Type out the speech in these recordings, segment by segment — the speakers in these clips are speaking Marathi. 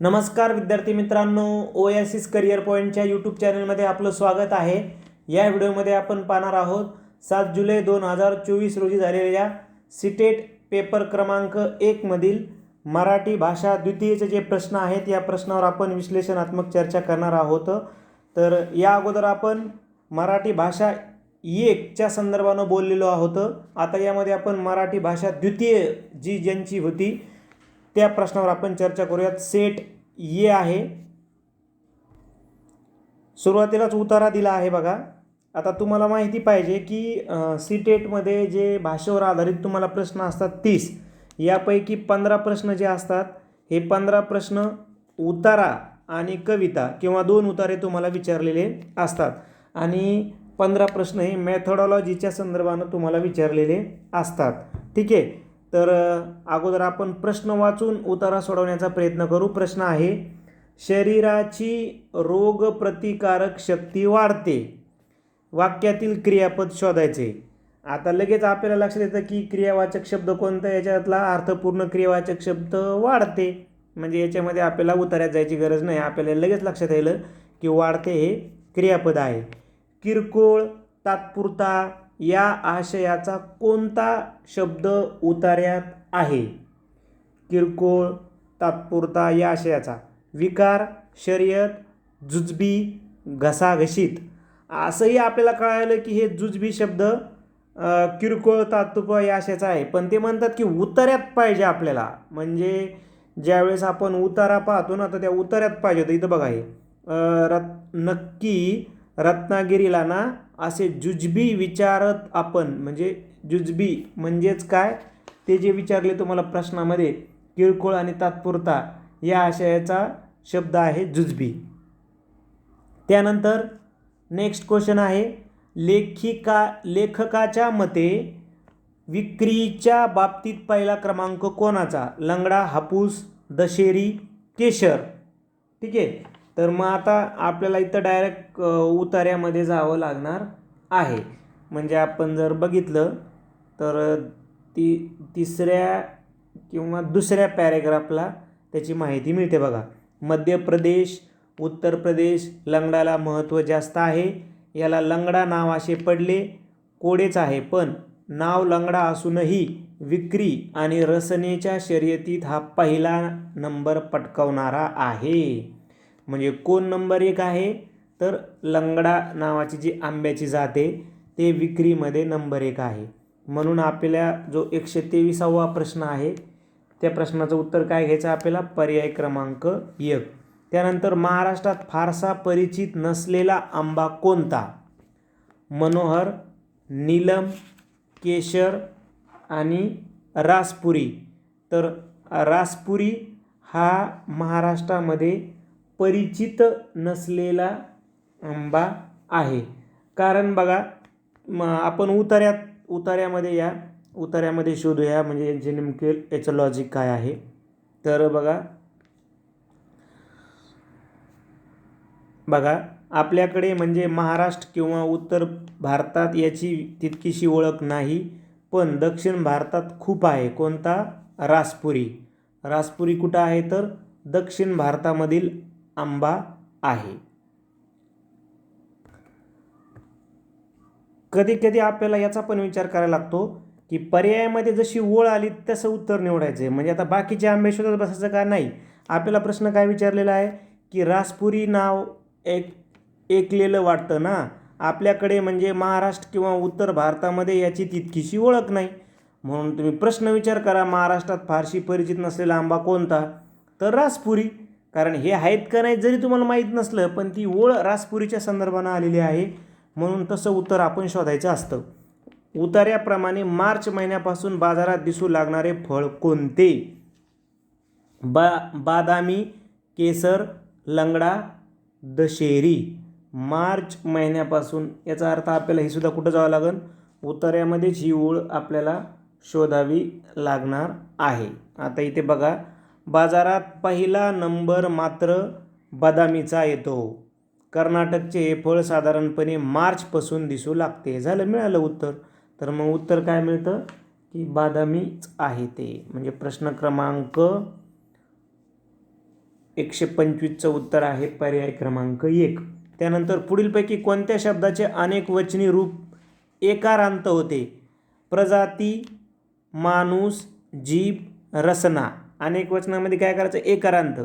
नमस्कार विद्यार्थी मित्रांनो ओ एस एस करिअर पॉईंटच्या यूट्यूब चॅनलमध्ये आपलं स्वागत आहे. या व्हिडिओमध्ये आपण पाहणार आहोत सात जुलै दोन हजार चोवीस रोजी झालेल्या सिटेट पेपर क्रमांक एकमधील मराठी भाषा द्वितीयचे जे प्रश्न आहेत या प्रश्नावर आपण विश्लेषणात्मक चर्चा करणार आहोत. तर या अगोदर आपण मराठी भाषा एकच्या संदर्भानं बोललेलो आहोत. आता यामध्ये आपण मराठी भाषा द्वितीय जी ज्यांची होती त्या प्रश्नावर आपण चर्चा करूयात. सेट ये आहे. सुरुवातीलाच उतारा दिला आहे बघा. आता तुम्हाला माहिती पाहिजे की सी टेटमध्ये जे भाषेवर आधारित तुम्हाला प्रश्न असतात तीस. यापैकी पंधरा प्रश्न जे असतात हे पंधरा प्रश्न उतारा आणि कविता किंवा दोन उतारे तुम्हाला विचारलेले असतात. आणि पंधरा प्रश्न हे मॅथडॉलॉजीच्या संदर्भानं तुम्हाला विचारलेले असतात. ठीक आहे? तर अगोदर आपण प्रश्न वाचून उतारा सोडवण्याचा प्रयत्न करू. प्रश्न आहे शरीराची रोगप्रतिकारक शक्ती वाढते. वाक्यातील क्रियापद शोधायचे. आता लगेच आपल्याला लक्षात येतं की क्रियावाचक शब्द कोणता याच्यातला अर्थपूर्ण क्रियावाचक शब्द वाढते. म्हणजे याच्यामध्ये आपल्याला उतार्यात जायची गरज नाही. आपल्याला लगेच लक्षात येईल की वाढते हे क्रियापद आहे. किरकोळ तात्पुरता या आशयाचा कोणता शब्द उतार्यात आहे? किरकोळ तात्पुरता या आशयाचा. विकार शर्यत जुजबी घसाघशीत. असंही आपल्याला कळालं की हे जुजबी शब्द किरकोळ तात्पुर या आशयाचा आहे. पण ते म्हणतात की उतार्यात पाहिजे आपल्याला. म्हणजे ज्यावेळेस आपण उतारा पाहतो ना तर त्या उतार्यात पाहिजे होतं. इथं बघा हे. रत् नक्की रत्नागिरीला ना असे जुजबी विचारत आपण म्हणजे जुजबी म्हणजेच काय? ते जे विचारले तुम्हाला प्रश्नामध्ये किरकोळ आणि तात्पुरता या आशयाचा शब्द आहे जुजबी. त्यानंतर नेक्स्ट क्वेश्चन आहे लेखिका लेखकाच्या मते विक्रीच्या बाबतीत पहिला क्रमांक कोणाचा? लंगडा हापूस दशेरी केशर. ठीक आहे? तर मग आता आपल्याला इथं डायरेक्ट उतार्यामध्ये जावं लागणार आहे. म्हणजे आपण जर बघितलं तर ती तिसऱ्या किंवा दुसऱ्या पॅरेग्राफला त्याची माहिती मिळते बघा. मध्य प्रदेश उत्तर प्रदेश लंगडाला महत्त्व जास्त आहे. याला लंगडा नाव असे पडले कोडेच आहे. पण नाव लंगडा असूनही विक्री आणि रसनेच्या शर्यतीत हा पहिला नंबर पटकावणारा आहे. म्हणजे कोण नंबर एक आहे? तर लंगडा नावाची जी आंब्याची जात आहे ते विक्रीमध्ये नंबर एक आहे. म्हणून आपल्या जो एकशे तेविसावा प्रश्न आहे त्या प्रश्नाचं उत्तर काय घ्यायचं आपल्याला? पर्याय क्रमांक एक. त्यानंतर महाराष्ट्रात फारसा परिचित नसलेला आंबा कोणता? मनोहर नीलम केशर आणि रासपुरी. तर रासपुरी हा महाराष्ट्रामध्ये परिचित नसलेला आंबा आहे. कारण बघा मग आपण उतार्यात उतार्यामध्ये या उतार्यामध्ये शोधूया म्हणजे यांचे नेमके याचं लॉजिक काय आहे. तर बघा बघा आपल्याकडे म्हणजे महाराष्ट्र किंवा उत्तर भारतात याची तितकीशी ओळख नाही पण दक्षिण भारतात खूप आहे. कोणता? रासपुरी रासपुरी कुठं आहे तर दक्षिण भारतामधील आंबा आहे. कधी कधी आपल्याला याचा पण विचार करायला लागतो की पर्यायामध्ये जशी ओळ आली तसं उत्तर निवडायचं आहे म्हणजे आता बाकीचे आंबे शोधत बसायचं का? नाही. आपल्याला प्रश्न काय विचारलेला आहे? की रासपुरी नाव एक ऐकलेलं वाटतं ना? आपल्याकडे म्हणजे महाराष्ट्र किंवा उत्तर भारतामध्ये याची तितकीशी ओळख नाही. म्हणून तुम्ही प्रश्न विचार करा. महाराष्ट्रात फारशी परिचित नसलेला आंबा कोणता? तर रासपुरी. कारण हे आहेत का नाही जरी तुम्हाला माहीत नसलं पण ती ओळ रासपुरीच्या संदर्भानं आलेली आहे. म्हणून तसं उत्तर आपण शोधायचं असतं. उतार्याप्रमाणे मार्च महिन्यापासून बाजारात दिसू लागणारे फळ कोणते? बा बादामी केसर लंगडा दशेरी. मार्च महिन्यापासून याचा अर्थ आपल्याला हे सुद्धा कुठं जावं लागेल उतार्यामध्येच ही ओळ आपल्याला शोधावी लागणार आहे. आता इथे बघा बाजारात पहिला नंबर मात्र बदामीचा येतो. कर्नाटकचे हे फळ साधारणपणे मार्चपासून दिसू लागते. झालं मिळालं उत्तर. तर मग उत्तर काय मिळतं? की बादामीच आहे ते. म्हणजे प्रश्न क्रमांक एकशे पंचवीसचं उत्तर आहे पर्याय क्रमांक एक. त्यानंतर पुढीलपैकी कोणत्या शब्दाचे अनेक वचनी रूप एकारांत होते? प्रजाती माणूस जीभ रसना. अनेक वचनामध्ये काय करायचं? एकारांत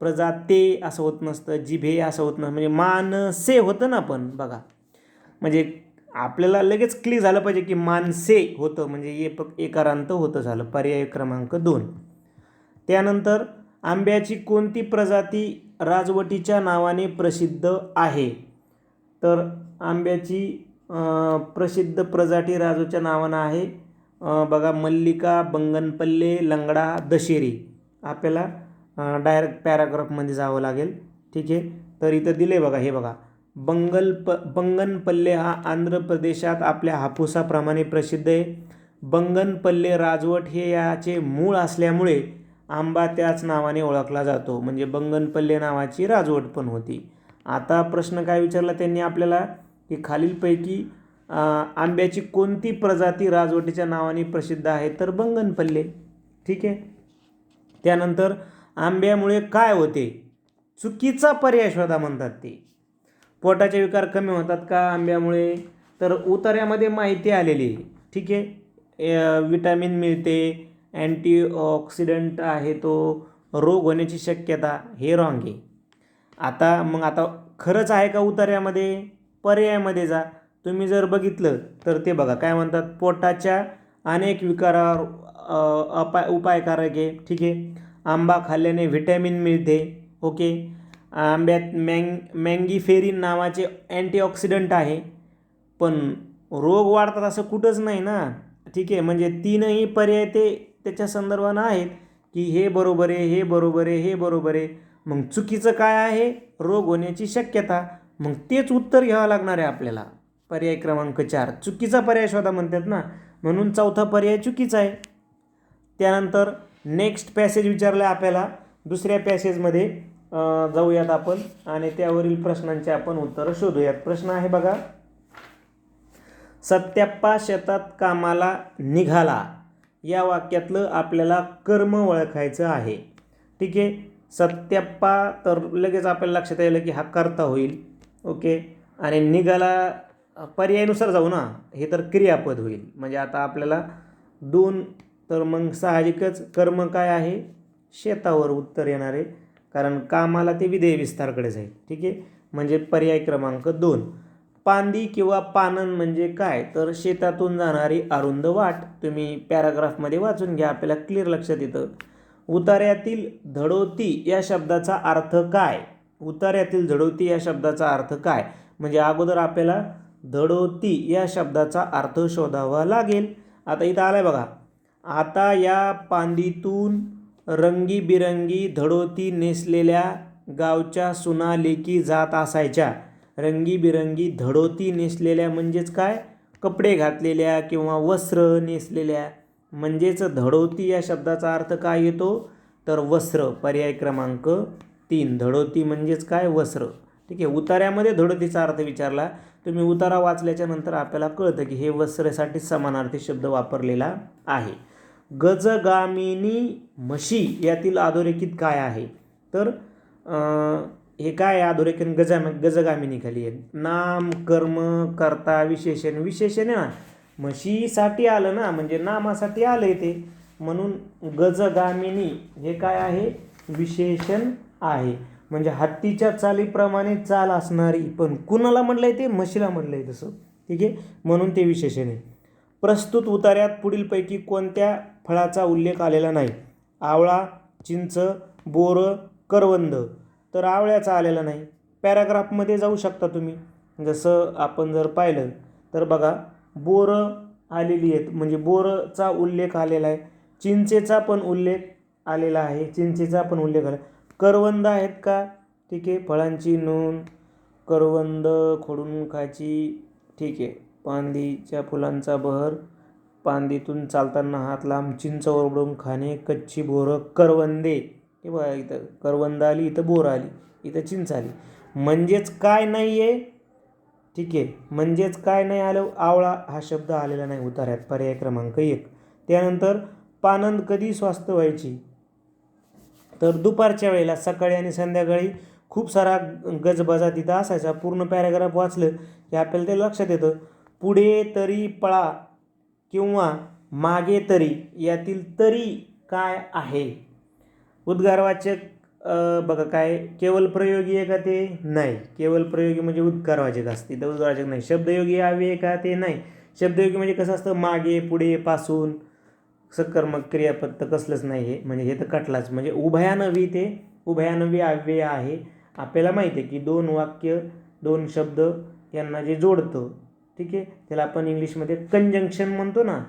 प्रजाते असं होत नसतं जिभे असं होत नसतं. म्हणजे मानसे होतं ना आपण बघा. म्हणजे आपल्याला लगेच क्लिक झालं पाहिजे की मानसे होतं. म्हणजे ये एकारांत होतं झालं. पर्याय क्रमांक दोन. त्यानंतर आंब्याची कोणती प्रजाती राजवटीच्या नावाने प्रसिद्ध आहे? तर आंब्याची प्रसिद्ध प्रजाती राजूच्या नावानं आहे बघा मल्लिका बंगनपल्ले लंगडा दशेरी. आपल्याला डायरेक्ट पॅराग्राफमध्ये जावं लागेल. ठीक आहे? तर इथं दिले बघा हे बघा. बंगल प बंगनपल्ले हा आंध्र प्रदेशात आपल्या हापुसाप्रमाणे प्रसिद्ध आहे. बंगनपल्ले राजवट हे याचे मूळ असल्यामुळे आंबा त्याच नावाने ओळखला जातो. म्हणजे बंगनपल्ले नावाची राजवट पण होती. आता प्रश्न काय विचारला त्यांनी आपल्याला? की खालीलपैकी आंब्याची कोणती प्रजाती राजवटीच्या नावाने प्रसिद्ध आहे? तर बंगनपल्ले. ठीक आहे? त्यानंतर आंब्यामुळे काय होते? चुकीचा पर्याय शोधा म्हणतात ते. पोटाचे विकार कमी होतात का आंब्यामुळे? तर उतार्यामध्ये माहिती आलेली आहे. ठीक आहे? विटॅमिन मिळते अँटीऑक्सिडंट आहे तो रोग होण्याची शक्यता हे रॉंग आहे. आता मग आता खरंच आहे का उतार्यामध्ये? पर्यायामध्ये जा. तुम्ही जर बघितलं तर ते बघा काय म्हणतात पोटाच्या अनेक विकारावर अपाय उपायकारक आहे. ठीक आहे? आंबा खाल्ल्याने व्हिटॅमिन मिळते. ओके? आंब्यात मँग मॅंगीफेरिन नावाचे अँटीऑक्सिडंट आहे. पण रोग वाढतात असं कुठंच नाही ना. ठीक आहे? म्हणजे तीनही पर्याय ते त्याच्या संदर्भानं आहेत की हे बरोबर आहे हे बरोबर आहे हे बरोबर आहे. मग चुकीचं काय आहे? रोग होण्याची शक्यता. मग तेच उत्तर घ्यावं लागणार आहे आपल्याला. पर्याय क्रमांक चार. चुकीचा पर्याय शोधा म्हणतात ना. म्हणून चौथा पर्याय चुकीचा आहे. त्यानंतर नेक्स्ट पॅसेज विचारलं आहे आपल्याला. दुसऱ्या पॅसेजमध्ये जाऊयात आपण आणि त्यावरील प्रश्नांचे आपण उत्तरं शोधूयात. प्रश्न आहे बघा. सत्याप्पा शेतात कामाला निघाला. या वाक्यातलं आपल्याला कर्म ओळखायचं आहे. ठीक आहे? सत्याप्पा तर लगेच आपल्याला लक्षात येईल की हा कर्ता होईल. ओके? आणि निघाला पर्यायानुसार जाऊ ना हे तर क्रियापद होईल. म्हणजे आता आपल्याला दोन तर मग साहजिकच कर्म काय आहे? शेतावर उत्तर येणार. आहे कारण कामाला ते विधेय विस्तारकडे जाईल ठीक आहे? म्हणजे पर्याय क्रमांक दोन. पांदी किंवा पानन म्हणजे काय? तर शेतातून जाणारी अरुंद वाट. तुम्ही पॅराग्राफमध्ये वाचून घ्या आपल्याला क्लिअर लक्षात येतं. उतार्यातील धडोती या शब्दाचा अर्थ काय? उतार्यातील धडोती या शब्दाचा अर्थ काय? म्हणजे अगोदर आपल्याला धडोती या शब्दाचा अर्थ शोधावा लागेल. आता इथं आलाय बघा. आता या पांदीतून रंगीबिरंगी धडोती नेसलेल्या गावच्या सुना लेकी जात असायच्या. रंगीबिरंगी धडोती नेसलेल्या म्हणजेच काय? कपडे घातलेल्या किंवा वस्त्र नेसलेल्या. म्हणजेच धडोती या शब्दाचा अर्थ काय येतो? तर वस्त्र. पर्याय क्रमांक तीन. धडोती म्हणजेच काय? वस्त्र. ठीक आहे. उतार्यामध्ये धडोतीचा अर्थ विचारला. तुम्ही उतारा वाचल्याच्या नंतर आपल्याला कळतं की हे वस्त्रेसाठी समानार्थी शब्द वापरलेला आहे. गजगामिनी म्हशी यातील अधोरेखित काय आहे? तर हे काय आहे अधोरेखन गजा गजगामिनी खाली आहे. नाम कर्म कर्ता विशेषण विशेषण आहे ना? म्हशीसाठी आलं ना म्हणजे नामासाठी आलं आहे ते. म्हणून गजगामिनी हे काय आहे? विशेषण आहे. म्हणजे हत्तीच्या चालीप्रमाणे चाल असणारी पण कुणाला म्हटलं आहे ते? म्हशीला म्हटलं आहे तसं. ठीक आहे? म्हणून ते विशेषण आहे. प्रस्तुत उतार्यात पुढीलपैकी कोणत्या फळाचा उल्लेख आलेला नाही? आवळा चिंच बोरं करवंद. तर आवळ्याचा आलेला नाही. पॅराग्राफमध्ये जाऊ शकता तुम्ही. जसं आपण जर पाहिलं तर बघा बोरं आलेली आहेत. म्हणजे बोरचा उल्लेख आलेला आहे. चिंचेचा पण उल्लेख आलेला आहे. चिंचेचा पण उल्लेख आला करवंद आहेत का? ठीक आहे फळांची नोंद करवंद खोडून खायची ठीक आहे. पांदीच्या फुलांचा बहर पांदीतून चालताना हात लांब चिंच ओरडून खाणे कच्ची बोरं करवंदे. हे बघा इथं करवंद आली इथं बोर आली इथं चिंच आली. म्हणजेच काय नाही आहे ठीक आहे म्हणजेच काय नाही आलं? आवळा हा शब्द आलेला नाही उतार्यात पर्याय क्रमांक एक. त्यानंतर पानंद कधी स्वस्त व्हायची? तर दुपारच्या वेळेला सकाळी आणि संध्याकाळी खूप सारा गजबजा तिथं असायचा. पूर्ण पॅराग्राफ वाचलं की आपल्याला ते लक्षात येतं. पुढे तरी पळा किंवा मागे तरी यातील तरी काय आहे? उद्गारवाचक बघा काय केवळ प्रयोगी आहे का ते? नाही. केवळ प्रयोगी म्हणजे उद्गारवाचक असते तर उद्गारवाचक नाही. शब्दयोगी हवे आहे का ते नाही. शब्दयोगी म्हणजे कसं असतं? मागे पुढे पासून. सकर्मक क्रियापद तर कसलंच नाही हे म्हणजे हे तर कटलाच. म्हणजे उभयानवी ते उभयानवी अव्यय आहे. आपल्याला माहिती आहे की दोन वाक्य दोन शब्द यांना जे जोडतं ठीक आहे? त्याला आपण इंग्लिशमध्ये कंजंक्शन म्हणतो ना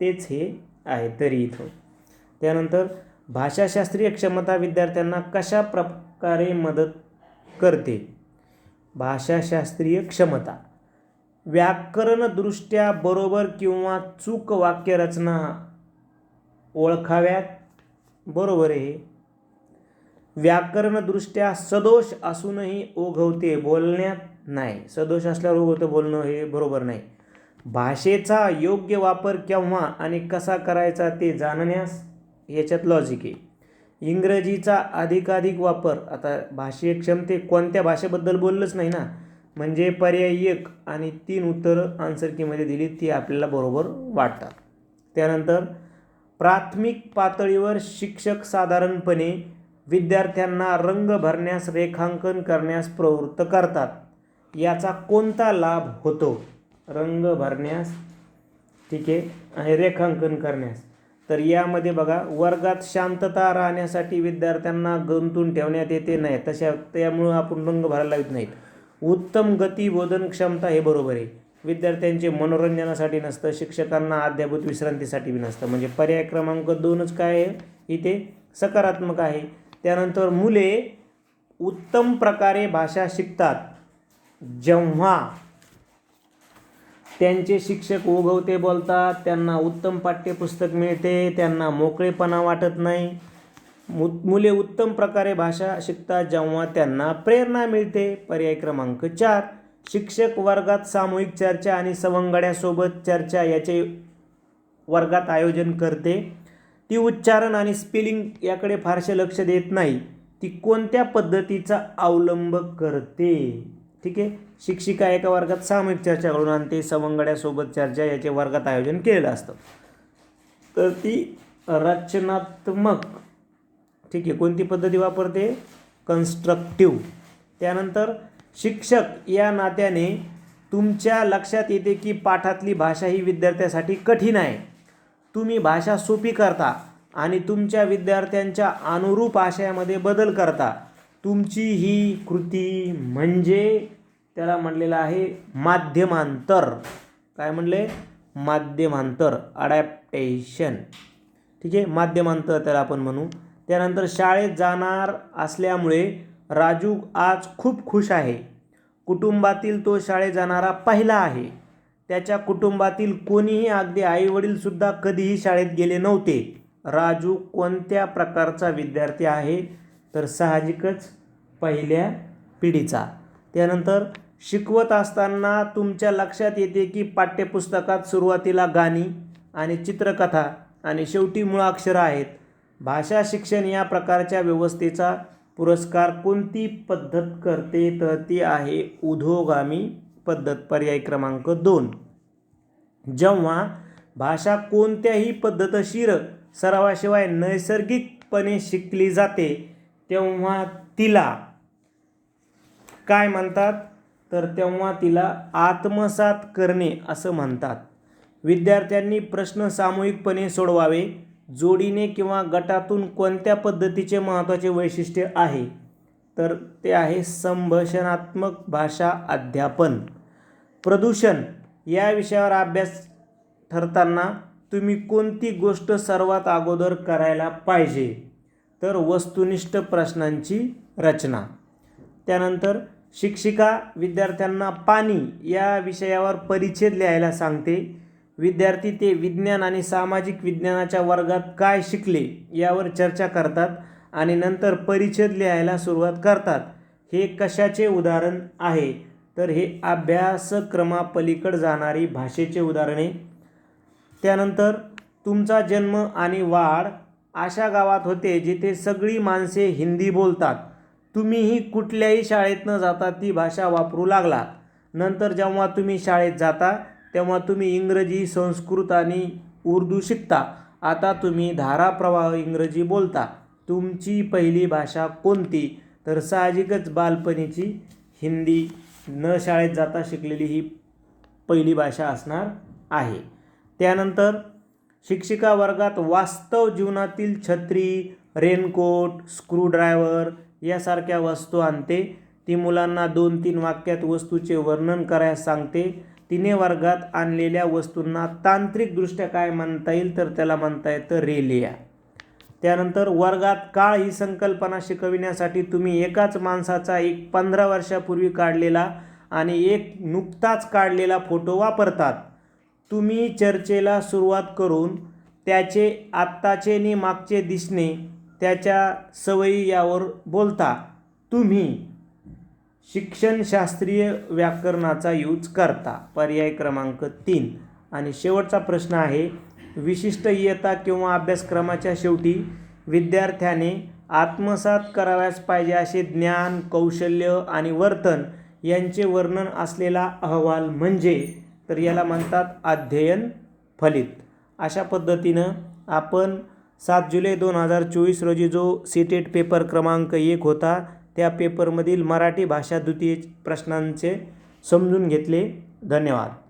तेच हे आहे तरी इथं. त्यानंतर भाषाशास्त्रीय क्षमता विद्यार्थ्यांना कशा प्रकारे मदत करते? भाषाशास्त्रीय क्षमता. व्याकरणदृष्ट्या बरोबर किंवा चूक वाक्यरचना ओळखाव्यात. बरोबर आहे. व्याकरणदृष्ट्या सदोष असूनही ओघवते बोलण्यात नाही. सदोष असल्यावर ओघवतं बोलणं हे बरोबर नाही. भाषेचा योग्य वापर केव्हा आणि कसा करायचा ते जाणण्यास याच्यात लॉजिक आहे. इंग्रजीचा अधिकाधिक वापर आता भाषीय क्षमते कोणत्या भाषेबद्दल बोललंच नाही ना म्हणजे पर्याय एक आणि तीन उत्तरं आन्सर कीमध्ये दिली ती आपल्याला बरोबर वाटतात. त्यानंतर प्राथमिक पातळीवर शिक्षक साधारणपणे विद्यार्थ्यांना रंग भरण्यास रेखांकन करण्यास प्रवृत्त करतात. याचा कोणता लाभ होतो? रंग भरण्यास ठीक आहे आणि रेखांकन करण्यास. तर यामध्ये बघा वर्गात शांतता राहण्यासाठी विद्यार्थ्यांना गुंतून ठेवण्यात येते नाही. तशा त्यामुळं आपण रंग भरायला येत नाहीत. उत्तम गती बोधन क्षमता हे बरोबर आहे. विद्यार्थ्यांचे मनोरंजनासाठी नसतं शिक्षकांना अद्याभूत विश्रांतीसाठी बी नसतं. म्हणजे पर्याय क्रमांक दोनच काय आहे? इथे सकारात्मक आहे. त्यानंतर मुले उत्तम प्रकारे भाषा शिकतात. जेव्हा त्यांचे शिक्षक उगवते बोलतात त्यांना उत्तम पाठ्यपुस्तक मिळते त्यांना मोकळेपणा वाटत नाही. मु मुले उत्तम प्रकारे भाषा शिकतात जेव्हा त्यांना प्रेरणा मिळते. पर्याय क्रमांक चार. शिक्षक वर्गात सामूहिक चर्चा आणि सवंगड्यासोबत चर्चा याचे वर्गात आयोजन करते. ती उच्चारण आणि स्पेलिंग याकडे फारसे लक्ष देत नाही. ती कोणत्या पद्धतीचा अवलंब करते? ठीक आहे? शिक्षिका एका वर्गात सामूहिक चर्चा घडून आणते सवंगड्यासोबत चर्चा याचे वर्गात आयोजन केलेलं असतं. तर ती रचनात्मक ठीक आहे कोणती पद्धती वापरते? कन्स्ट्रक्टिव्ह त्यानंतर शिक्षक या नात्याने तुमच्या लक्षात येते की पाठातली भाषा ही विद्यार्थ्यासाठी कठीण आहे. तुम्ही भाषा सोपी करता आणि तुमच्या विद्यार्थ्यांच्या अनुरूप आशयामध्ये बदल करता. तुमची ही कृती म्हणजे त्याला म्हणलेलं आहे माध्यमांतर. काय म्हणले? माध्यमांतर अडॅप्टेशन ठीक आहे? माध्यमांतर त्याला आपण म्हणू. त्यानंतर शाळेत जाणार असल्यामुळे राजू आज खूप खुश आहे. कुटुंबातील तो शाळेत जाणारा पहिला आहे. त्याच्या कुटुंबातील कोणीही अगदी आईवडीलसुद्धा कधीही शाळेत गेले नव्हते. राजू कोणत्या प्रकारचा विद्यार्थी आहे? तर साहजिकच पहिल्या पिढीचा. त्यानंतर शिकवत असताना तुमच्या लक्षात येते की पाठ्यपुस्तकात सुरुवातीला गाणी आणि चित्रकथा आणि शेवटी मुळाक्षरं आहेत. भाषा शिक्षण या प्रकारच्या व्यवस्थेचा पुरस्कार कोणती पद्धत करते? तर ती आहे उधोगामी पद्धत पर्याय क्रमांक दोन. जेव्हा भाषा कोणत्याही पद्धतशीर सरावाशिवाय नैसर्गिकपणे शिकली जाते तेव्हा तिला काय म्हणतात? तर तेव्हा तिला आत्मसात करणे असं म्हणतात. विद्यार्थ्यांनी प्रश्न सामूहिकपणे सोडवावे. जोडीने किंवा गटातून कोणत्या पद्धतीचे महत्त्वाचे वैशिष्ट्य आहे? तर ते आहे संभाषणात्मक भाषा अध्यापन. प्रदूषण या विषयावर अभ्यास ठरताना तुम्ही कोणती गोष्ट सर्वात अगोदर करायला पाहिजे? तर वस्तुनिष्ठ प्रश्नांची रचना. त्यानंतर शिक्षिका विद्यार्थ्यांना पाणी या विषयावर परिच्छेद लिहायला सांगते. विद्यार्थी ते विज्ञान आणि सामाजिक विज्ञानाच्या वर्गात काय शिकले यावर चर्चा करतात आणि नंतर परिच्छेद लिहायला सुरुवात करतात. हे कशाचे उदाहरण आहे? तर हे अभ्यासक्रमापलीकडे जाणारी भाषेचे उदाहरणे त्यानंतर तुमचा जन्म आणि वाढ अशा गावात होते जिथे सगळी माणसे हिंदी बोलतात. तुम्हीही कुठल्याही शाळेत न जाता ती भाषा वापरू लागलात. नंतर जेव्हा तुम्ही शाळेत जाता तेव्हा तुम्ही इंग्रजी संस्कृत आणि उर्दू शिकता. आता तुम्ही धाराप्रवाह इंग्रजी बोलता. तुमची पहिली भाषा कोणती? तर साहजिकच बालपणीची हिंदी. न शाळेत जाता शिकलेली ही पहिली भाषा असणार आहे. त्यानंतर शिक्षिका वर्गात वास्तव जीवनातील छत्री रेनकोट स्क्रूड्रायव्हर यासारख्या वस्तू आणते. ती मुलांना दोन तीन वाक्यात वस्तूचे वर्णन करायला सांगते. तिने वर्गात आणलेल्या वस्तूंना तांत्रिकदृष्ट्या काय म्हणता येईल तर त्याला म्हणता येतं रेलिया. त्यानंतर वर्गात काळ ही संकल्पना शिकविण्यासाठी तुम्ही एकाच माणसाचा एक पंधरा वर्षापूर्वी काढलेला आणि एक नुकताच काढलेला फोटो वापरतात. तुम्ही चर्चेला सुरुवात करून त्याचे आत्ताचे आणि मागचे दिसणे त्याच्या सवयी यावर बोलता. तुम्ही शिक्षणशास्त्रीय व्याकरणाचा यूज करता. पर्याय क्रमांक तीन. आणि शेवटचा प्रश्न आहे विशिष्ट इयत्ता किंवा अभ्यासक्रमाच्या शेवटी विद्यार्थ्याने आत्मसात कराव्यास पाहिजे असे ज्ञान कौशल्य आणि वर्तन यांचे वर्णन असलेला अहवाल म्हणजे तर याला म्हणतात अध्ययन फलित. अशा पद्धतीनं आपण सात जुलै दोन हजार चोवीस रोजी जो सी टेट पेपर क्रमांक एक होता त्या पेपरमधील मराठी भाषा द्वितीय प्रश्नांचे समजून घेतले. धन्यवाद.